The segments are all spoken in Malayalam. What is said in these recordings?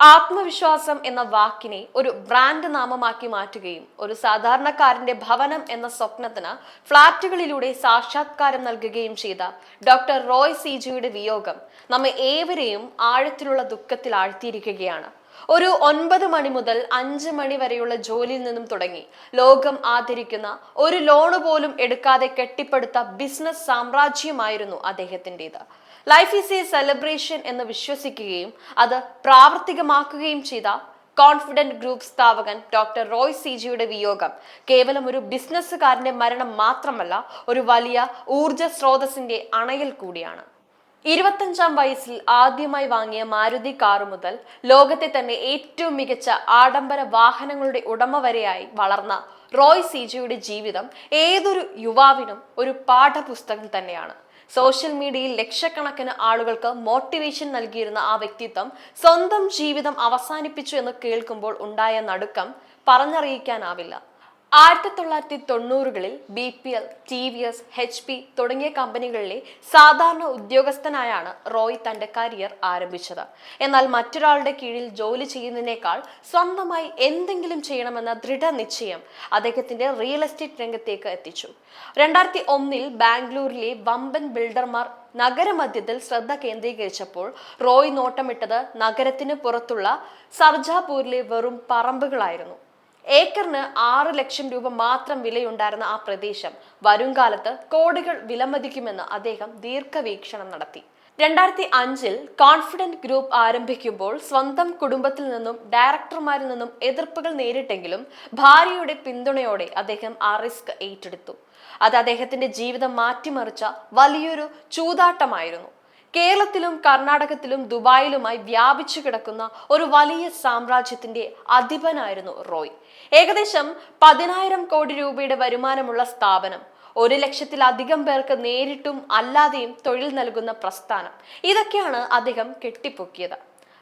ആത്മവിശ്വാസം എന്ന വാക്കിനെ ഒരു ബ്രാൻഡ് നാമമാക്കി മാറ്റുകയും ഒരു സാധാരണക്കാരന്റെ ഭവനം എന്ന സ്വപ്നത്തിന് ഫ്ളാറ്റുകളിലൂടെ സാക്ഷാത്കാരം നൽകുകയും ചെയ്ത ഡോക്ടർ റോയ് സിജിയുടെ വിയോഗം നമ്മെ ഏവരെയും ആഴത്തിലുള്ള ദുഃഖത്തിൽ ആഴ്ത്തിയിരിക്കുകയാണ്. ഒരു ഒൻപത് മണി മുതൽ അഞ്ച് മണി വരെയുള്ള ജോലിയിൽ നിന്നും തുടങ്ങി ലോകം ആദരിക്കുന്ന ഒരു ലോണ് പോലും എടുക്കാതെ കെട്ടിപ്പടുത്ത ബിസിനസ് സാമ്രാജ്യമായിരുന്നു അദ്ദേഹത്തിന്റെത്. ലൈഫ് ഈസ് എ സെലിബ്രേഷൻ എന്ന് വിശ്വസിക്കുകയും അത് പ്രാവർത്തികമാക്കുകയും ചെയ്ത കോൺഫിഡന്റ് ഗ്രൂപ്പ് സ്ഥാപകൻ ഡോക്ടർ റോയ് സിജിയുടെ വിയോഗം. കേവലം ഒരു ബിസിനസ്സുകാരന്റെ മരണം മാത്രമല്ല ഒരു വലിയ ഊർജ സ്രോതസ്സിന്റെ അണയൽ കൂടിയാണ്. ഇരുപത്തഞ്ചാം വയസ്സിൽ ആദ്യമായി വാങ്ങിയ മാരുതി കാറു മുതൽ ലോകത്തെ തന്നെ ഏറ്റവും മികച്ച ആഡംബര വാഹനങ്ങളുടെ ഉടമ വരെയായി വളർന്ന റോയ് സിജിയുടെ ജീവിതം ഏതൊരു യുവാവിനും ഒരു പാഠപുസ്തകം തന്നെയാണ്. സോഷ്യൽ മീഡിയയിൽ ലക്ഷക്കണക്കിന് ആളുകൾക്ക് മോട്ടിവേഷൻ നൽകിയിരുന്ന ആ വ്യക്തിത്വം സ്വന്തം ജീവിതം അവസാനിപ്പിച്ചു എന്ന് കേൾക്കുമ്പോൾ ഉണ്ടായ നടുക്കം പറഞ്ഞറിയിക്കാനാവില്ല. ആയിരത്തി തൊള്ളായിരത്തി തൊണ്ണൂറുകളിൽ B P L T V S H P തുടങ്ങിയ കമ്പനികളിലെ സാധാരണ ഉദ്യോഗസ്ഥനായാണ് റോയ് തന്റെ കരിയർ ആരംഭിച്ചത്. എന്നാൽ മറ്റൊരാളുടെ കീഴിൽ ജോലി ചെയ്യുന്നതിനേക്കാൾ സ്വന്തമായി എന്തെങ്കിലും ചെയ്യണമെന്ന ദൃഢനിശ്ചയം അദ്ദേഹത്തിന്റെ റിയൽ എസ്റ്റേറ്റ് രംഗത്തേക്ക് എത്തിച്ചു. രണ്ടായിരത്തി ഒന്നിൽ ബാംഗ്ലൂരിലെ വമ്പൻ ബിൽഡർമാർ നഗരമധ്യത്തിൽ ശ്രദ്ധ കേന്ദ്രീകരിച്ചപ്പോൾ റോയ് നോട്ടമിട്ടത് നഗരത്തിന് പുറത്തുള്ള സർജാപൂരിലെ വെറും പറമ്പുകളായിരുന്നു. ഏക്കറിന് ആറ് ലക്ഷം രൂപ മാത്രം വിലയുണ്ടായിരുന്ന ആ പ്രദേശം വരുംകാലത്ത് കോടികൾ വിലമതിക്കുമെന്ന് അദ്ദേഹം ദീർഘവീക്ഷണം നടത്തി. രണ്ടായിരത്തി അഞ്ചിൽ കോൺഫിഡന്റ് ഗ്രൂപ്പ് ആരംഭിക്കുമ്പോൾ സ്വന്തം കുടുംബത്തിൽ നിന്നും ഡയറക്ടർമാരിൽ നിന്നും എതിർപ്പുകൾ നേരിട്ടെങ്കിലും ഭാര്യയുടെ പിന്തുണയോടെ അദ്ദേഹം ആ റിസ്ക് ഏറ്റെടുത്തു. അത് അദ്ദേഹത്തിന്റെ ജീവിതം മാറ്റിമറിച്ച വലിയൊരു ചൂതാട്ടമായിരുന്നു. കേരളത്തിലും കർണാടകത്തിലും ദുബായിലുമായി വ്യാപിച്ചു കിടക്കുന്ന ഒരു വലിയ സാമ്രാജ്യത്തിന്റെ അധിപനായിരുന്നു റോയ്. ഏകദേശം പതിനായിരം കോടി രൂപയുടെ വരുമാനമുള്ള സ്ഥാപനം ഒരു ലക്ഷത്തിലധികം പേർക്ക് നേരിട്ടും അല്ലാതെയും തൊഴിൽ നൽകുന്ന പ്രസ്ഥാനം. ഇതൊക്കെയാണ് അദ്ദേഹം കെട്ടിപ്പൊക്കിയത്.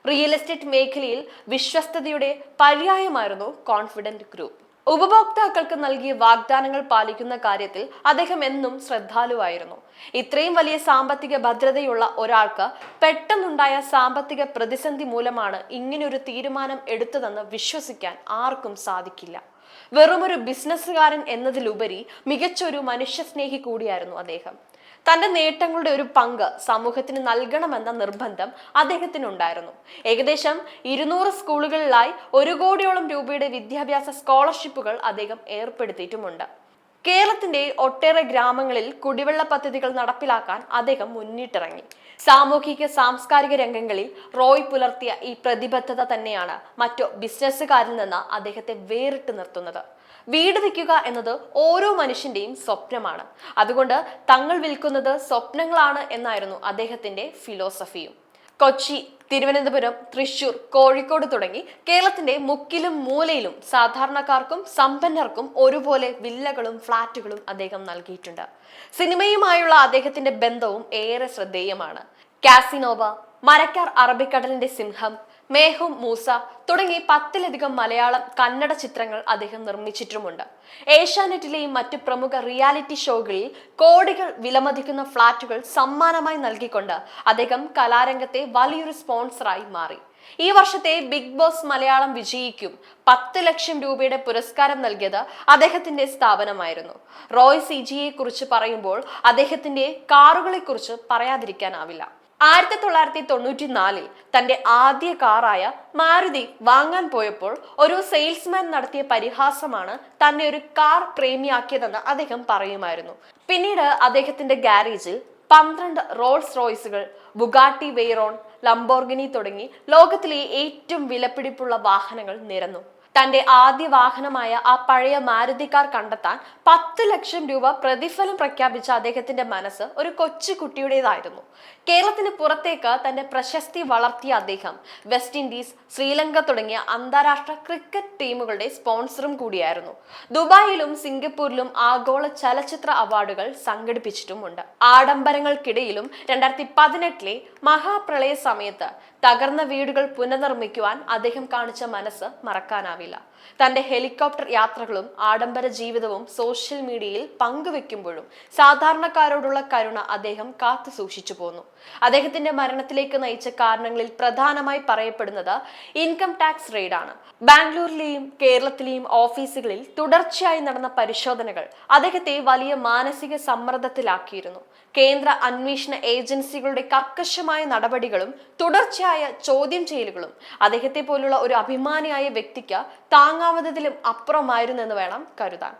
റിയൽ എസ്റ്റേറ്റ് മേഖലയിൽ വിശ്വസ്തതയുടെ പര്യായമായിരുന്നു കോൺഫിഡന്റ് ഗ്രൂപ്പ്. ഉപഭോക്താക്കൾക്ക് നൽകിയ വാഗ്ദാനങ്ങൾ പാലിക്കുന്ന കാര്യത്തിൽ അദ്ദേഹം എന്നും ശ്രദ്ധാലുവായിരുന്നു. ഇത്രയും വലിയ സാമ്പത്തിക ഭദ്രതയുള്ള ഒരാൾക്ക് പെട്ടെന്നുണ്ടായ സാമ്പത്തിക പ്രതിസന്ധി മൂലമാണ് ഇങ്ങനൊരു തീരുമാനം എടുത്തതെന്ന് വിശ്വസിക്കാൻ ആർക്കും സാധിക്കില്ല. വെറുമൊരു ബിസിനസ്സുകാരൻ എന്നതിലുപരി മികച്ചൊരു മനുഷ്യസ്നേഹി കൂടിയായിരുന്നു അദ്ദേഹം. തന്റെ നേട്ടങ്ങളുടെ ഒരു പങ്ക് സമൂഹത്തിന് നൽകണമെന്ന നിർബന്ധം അദ്ദേഹത്തിനുണ്ടായിരുന്നു. ഏകദേശം ഇരുന്നൂറ് സ്കൂളുകളിലായി ഒരു കോടിയോളം രൂപയുടെ വിദ്യാഭ്യാസ സ്കോളർഷിപ്പുകൾ അദ്ദേഹം ഏർപ്പെടുത്തിയിട്ടുമുണ്ട്. കേരളത്തിന്റെ ഒട്ടേറെ ഗ്രാമങ്ങളിൽ കുടിവെള്ള പദ്ധതികൾ നടപ്പിലാക്കാൻ അദ്ദേഹം മുന്നിട്ടിറങ്ങി. സാമൂഹിക സാംസ്കാരിക രംഗങ്ങളിൽ റോയ് പുലർത്തിയ ഈ പ്രതിബദ്ധത തന്നെയാണ് മറ്റു ബിസിനസ്സുകാരിൽ നിന്ന് അദ്ദേഹത്തെ വേറിട്ട് നിർത്തുന്നത്. വീട് വയ്ക്കുക എന്നത് ഓരോ മനുഷ്യന്റെയും സ്വപ്നമാണ്. അതുകൊണ്ട് തങ്ങൾ വിൽക്കുന്നത് സ്വപ്നങ്ങളാണ് എന്നായിരുന്നു അദ്ദേഹത്തിന്റെ ഫിലോസഫിയും. കൊച്ചി തിരുവനന്തപുരം തൃശൂർ കോഴിക്കോട് തുടങ്ങി കേരളത്തിന്റെ മുക്കിലും മൂലയിലും സാധാരണക്കാർക്കും സമ്പന്നർക്കും ഒരുപോലെ വില്ലകളും ഫ്ളാറ്റുകളും അദ്ദേഹം നൽകിയിട്ടുണ്ട്. സിനിമയുമായുള്ള അദ്ദേഹത്തിന്റെ ബന്ധവും ഏറെ ശ്രദ്ധേയമാണ്. കാസിനോവ മരക്കാർ അറബിക്കടലിന്റെ സിംഹം മേഹും മൂസ തുടങ്ങി പത്തിലധികം മലയാളം കന്നഡ ചിത്രങ്ങൾ അദ്ദേഹം നിർമ്മിച്ചിട്ടുമുണ്ട്. ഏഷ്യാനെറ്റിലെയും മറ്റ് പ്രമുഖ റിയാലിറ്റി ഷോകളിൽ കോടികൾ വിലമതിക്കുന്ന ഫ്ളാറ്റുകൾ സമ്മാനമായി നൽകിക്കൊണ്ട് അദ്ദേഹം കലാരംഗത്തെ വലിയൊരു സ്പോൺസറായി മാറി. ഈ വർഷത്തെ ബിഗ് ബോസ് മലയാളം വിജയിക്കും പത്ത് ലക്ഷം രൂപയുടെ പുരസ്കാരം നൽകിയത് അദ്ദേഹത്തിന്റെ സ്ഥാപനമായിരുന്നു. റോയ് സി ജിയെ കുറിച്ച് പറയുമ്പോൾ അദ്ദേഹത്തിന്റെ കാറുകളെ കുറിച്ച് പറയാതിരിക്കാനാവില്ല. ആയിരത്തി തൊള്ളായിരത്തി തൊണ്ണൂറ്റി നാലിൽ തന്റെ ആദ്യ കാറായ മാരുതി വാങ്ങാൻ പോയപ്പോൾ ഒരു സെയിൽസ്മാൻ നടത്തിയ പരിഹാസമാണ് തന്നെ ഒരു കാർ പ്രേമിയാക്കിയതെന്ന് അദ്ദേഹം പറയുമായിരുന്നു. പിന്നീട് അദ്ദേഹത്തിന്റെ ഗാരേജിൽ പന്ത്രണ്ട് റോൾസ് റോയ്സുകൾ ബുഗാട്ടി വെയ്റോൺ ലംബോർഗിനി തുടങ്ങി ലോകത്തിലെ ഏറ്റവും വിലപിടിപ്പുള്ള വാഹനങ്ങൾ നിരന്നു. തന്റെ ആദ്യ വാഹനമായ ആ പഴയ മാരുതി കാർ കണ്ടെത്താൻ പത്ത് ലക്ഷം രൂപ പ്രതിഫലം പ്രഖ്യാപിച്ച അദ്ദേഹത്തിന്റെ മനസ്സ് ഒരു കൊച്ചു കുട്ടിയുടേതായിരുന്നു. കേരളത്തിന് പുറത്തേക്ക് തന്റെ പ്രശസ്തി വളർത്തിയ അദ്ദേഹം വെസ്റ്റ് ഇൻഡീസ് ശ്രീലങ്ക തുടങ്ങിയ അന്താരാഷ്ട്ര ക്രിക്കറ്റ് ടീമുകളുടെ സ്പോൺസറും കൂടിയായിരുന്നു. ദുബായിലും സിംഗപ്പൂരിലും ആഗോള ചലച്ചിത്ര അവാർഡുകൾ സംഘടിപ്പിച്ചിട്ടുമുണ്ട്. ആഡംബരങ്ങൾക്കിടയിലും രണ്ടായിരത്തി പതിനെട്ടിലെ മഹാപ്രളയ സമയത്ത് തകർന്ന വീടുകൾ പുനർനിർമ്മിക്കുവാൻ അദ്ദേഹം കാണിച്ച മനസ്സ് മറക്കാനാവില്ല. തന്റെ ഹെലികോപ്റ്റർ യാത്രകളും ആഡംബര ജീവിതവും സോഷ്യൽ മീഡിയയിൽ പങ്കുവെക്കുമ്പോഴും സാധാരണക്കാരോടുള്ള കരുണ അദ്ദേഹം കാത്തു സൂക്ഷിച്ചു പോന്നു. അദ്ദേഹത്തിന്റെ മരണത്തിലേക്ക് നയിച്ച കാരണങ്ങളിൽ പ്രധാനമായി പറയപ്പെടുന്നത് ഇൻകം ടാക്സ് റെയ്ഡാണ് ബാംഗ്ലൂരിലെയും കേരളത്തിലെയും ഓഫീസുകളിൽ തുടർച്ചയായി നടന്ന പരിശോധനകൾ അദ്ദേഹത്തെ വലിയ മാനസിക സമ്മർദ്ദത്തിലാക്കിയിരുന്നു. കേന്ദ്ര അന്വേഷണ ഏജൻസികളുടെ കർക്കശമായ നടപടികളും തുടർച്ചയായ ചോദ്യം ചെയ്യലുകളും അദ്ദേഹത്തെ പോലുള്ള ഒരു അഭിമാനിയായ വ്യക്തിക്ക് താങ്ങാവുന്നതിലും അപ്പുറമായിരുന്നു എന്ന് വേണം കരുതാൻ.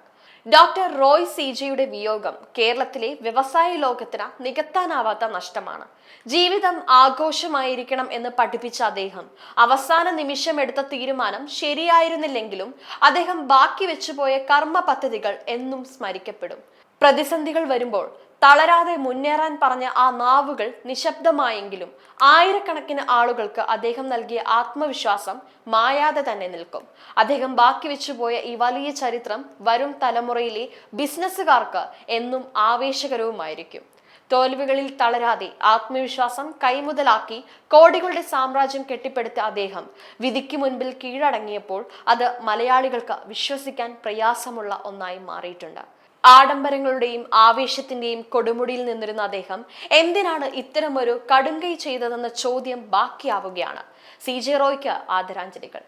ഡോക്ടർ റോയ് സി ജിയുടെ വിയോഗം കേരളത്തിലെ വ്യവസായ ലോകത്തിന് നികത്താനാവാത്ത നഷ്ടമാണ്. ജീവിതം ആഘോഷമായിരിക്കണം എന്ന് പഠിപ്പിച്ച അദ്ദേഹം അവസാന നിമിഷം എടുത്ത തീരുമാനം ശരിയായിരുന്നില്ലെങ്കിലും അദ്ദേഹം ബാക്കി വെച്ചുപോയ കർമ്മ പദ്ധതികൾ എന്നും സ്മരിക്കപ്പെടും. പ്രതിസന്ധികൾ വരുമ്പോൾ തളരാതെ മുന്നേറാൻ പറഞ്ഞ ആ നാവുകൾ നിശബ്ദമായെങ്കിലും ആയിരക്കണക്കിന് ആളുകൾക്ക് അദ്ദേഹം നൽകിയ ആത്മവിശ്വാസം മായാതെ തന്നെ നിൽക്കും. അദ്ദേഹം ബാക്കി വെച്ചുപോയ ഈ വലിയ ചരിത്രം വരും തലമുറയിലെ ബിസിനസ്സുകാർക്ക് എന്നും ആവേശകരവുമായിരിക്കും. തോൽവികളിൽ തളരാതെ ആത്മവിശ്വാസം കൈമുതലാക്കി കോടികളുടെ സാമ്രാജ്യം കെട്ടിപ്പടുത്ത അദ്ദേഹം വിധിക്ക് മുൻപിൽ കീഴടങ്ങിയപ്പോൾ അത് മലയാളികൾക്ക് വിശ്വസിക്കാൻ പ്രയാസമുള്ള ഒന്നായി മാറിയിട്ടുണ്ട്. ആഡംബരങ്ങളുടെയും ആവേശത്തിന്റെയും കൊടുമുടിയിൽ നിന്നിരുന്ന അദ്ദേഹം എന്തിനാണ് ഇത്തരമൊരു കടുങ്കൈ ചെയ്തതെന്ന ചോദ്യം ബാക്കിയാവുകയാണ്. സി ജെ റോയ്ക്ക് ആദരാഞ്ജലികൾ.